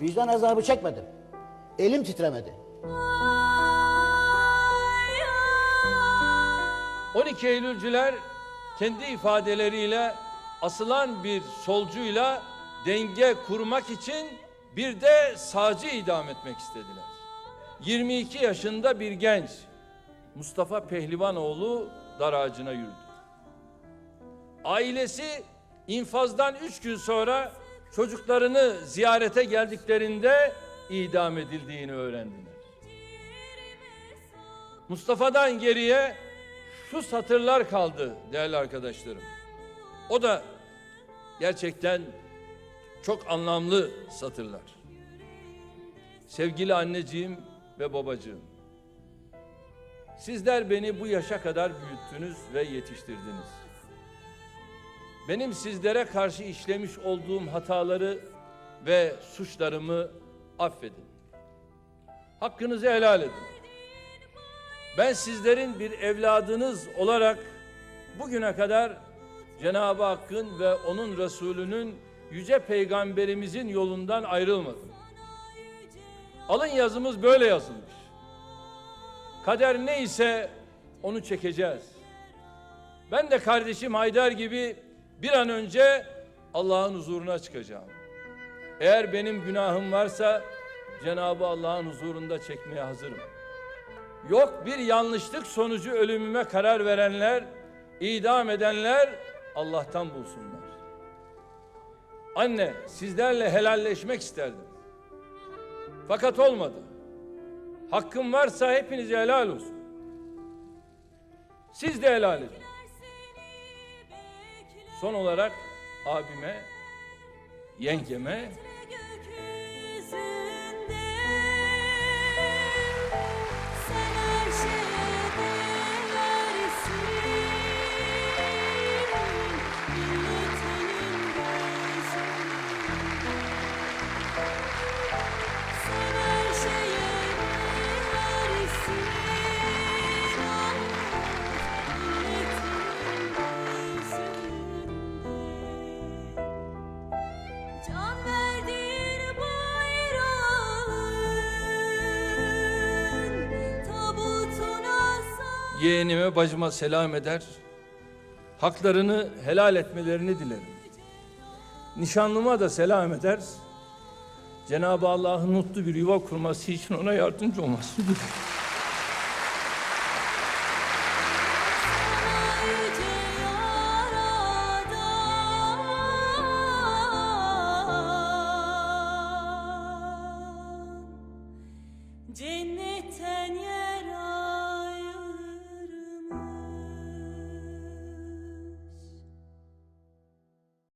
Vicdan azabı çekmedim. Elim titremedi. 12 Eylülcüler kendi ifadeleriyle asılan bir solcuyla denge kurmak için bir de sağcı idam etmek istediler. 22 yaşında bir genç Mustafa Pehlivanoğlu dar ağacına yürüdü. Ailesi infazdan üç gün sonra çocuklarını ziyarete geldiklerinde idam edildiğini öğrendiler. Mustafa'dan geriye şu satırlar kaldı değerli arkadaşlarım. O da gerçekten çok anlamlı satırlar. Sevgili anneciğim ve babacığım. Sizler beni bu yaşa kadar büyüttünüz ve yetiştirdiniz. Benim sizlere karşı işlemiş olduğum hataları ve suçlarımı affedin. Hakkınızı helal edin. Ben sizlerin bir evladınız olarak bugüne kadar Cenab-ı Hakk'ın ve onun Resulünün yüce peygamberimizin yolundan ayrılmadım. Alın yazımız böyle yazılmış. Kader neyse onu çekeceğiz. Ben de kardeşim Haydar gibi bir an önce Allah'ın huzuruna çıkacağım. Eğer benim günahım varsa Cenab-ı Allah'ın huzurunda çekmeye hazırım. Yok bir yanlışlık sonucu ölümüme karar verenler, idam edenler Allah'tan bulsunlar. Anne, sizlerle helalleşmek isterdim. Fakat olmadı. Hakkım varsa hepinize helal olsun. Siz de helal edin. Son olarak abime, yengeme yeğenime bacıma selam eder. Haklarını helal etmelerini dilerim. Nişanlıma da selam eder. Cenab-ı Allah'ın mutlu bir yuva kurması için ona yardımcı olmasını dilerim.